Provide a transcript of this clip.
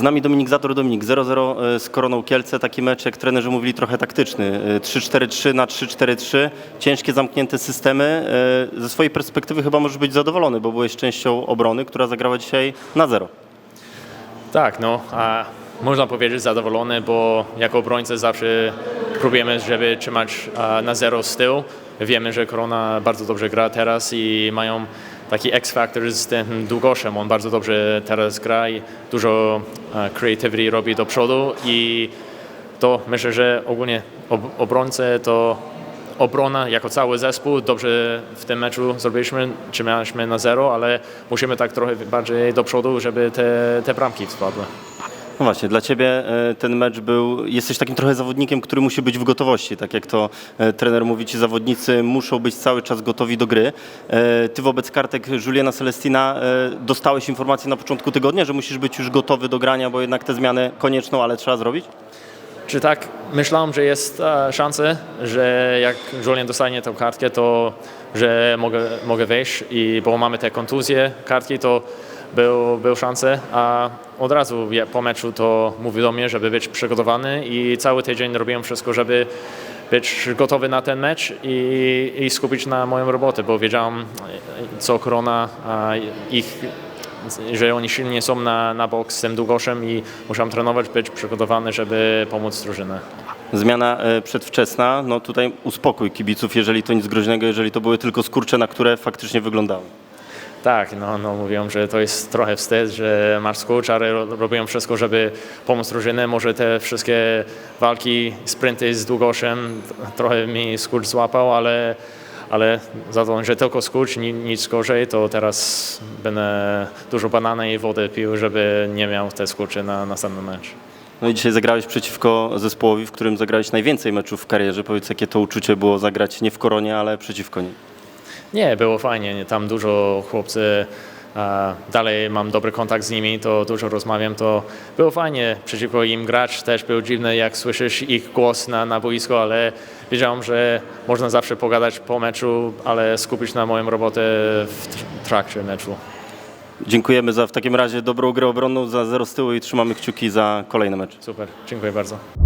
Z nami Dominik Zator. Dominik, 0-0 z Koroną Kielce. Taki mecz, jak trenerzy mówili, trochę taktyczny. Y, 3-4-3 na 3-4-3. Ciężkie, zamknięte systemy. Y, Ze swojej perspektywy chyba możesz być zadowolony, bo byłeś częścią obrony, która zagrała dzisiaj na zero. Tak, no, a można powiedzieć zadowolony, bo jako obrońcy zawsze próbujemy, żeby trzymać na zero z tyłu. Wiemy, że Korona bardzo dobrze gra teraz i mają taki X-factor z tym Długoszem. On bardzo dobrze teraz gra i dużo a, creativity robi do przodu i to myślę, że ogólnie ob obrońcy to obrona jako cały zespół dobrze w tym meczu zrobiliśmy, trzymaliśmy na zero, ale musimy tak trochę bardziej do przodu, żeby te, te bramki spadły. No właśnie, dla Ciebie y, ten mecz był, jesteś takim trochę zawodnikiem, który musi być w gotowości. Tak jak to y, trener mówi, ci zawodnicy muszą być cały czas gotowi do gry. Y, Ty wobec kartek Juliana Celestina dostałeś informację na początku tygodnia, że musisz być już gotowy do grania, bo jednak te zmiany konieczną, ale trzeba zrobić? Czy tak myślałem, że jest e, szansa, że jak Julian dostanie tę kartkę, to że mogę, mogę wejść i bo mamy te kontuzje kartki, to był, był szansa, a od razu po meczu to mówił do mnie, żeby być przygotowany i cały tydzień robiłem wszystko, żeby być gotowy na ten mecz i, i skupić na moją robotę, bo wiedziałem, co korona ich że oni silnie są na, na bok z tym długoszem i muszę trenować, być przygotowany, żeby pomóc drużynie. Zmiana e, przedwczesna, no tutaj uspokój kibiców, jeżeli to nic groźnego, jeżeli to były tylko skurcze, na które faktycznie wyglądały. Tak, no, no mówią, że to jest trochę wstyd, że ale ro- robią wszystko, żeby pomóc drużynie. Może te wszystkie walki, sprinty z długoszem, trochę mi skurcz złapał, ale, ale za to, że tylko skurcz, ni- nic gorzej, to teraz będę dużo banany i wody pił, żeby nie miał te skurcze na następny mecz. No i dzisiaj zagrałeś przeciwko zespołowi, w którym zagrałeś najwięcej meczów w karierze. Powiedz, jakie to uczucie było zagrać nie w Koronie, ale przeciwko niej. Nie, było fajnie. nie, Tam dużo chłopcy, dalej mam dobry kontakt z nimi, to dużo rozmawiam, to było fajnie przeciwko im grać. Też było dziwne, jak słyszysz ich głos na, na boisku, ale wiedziałem, że można zawsze pogadać po meczu, ale skupić na moją robotę w tr- trakcie meczu. Dziękujemy za w takim razie dobrą grę obronną, za zero z tyłu i trzymamy kciuki za kolejny mecz. Super, dziękuję bardzo.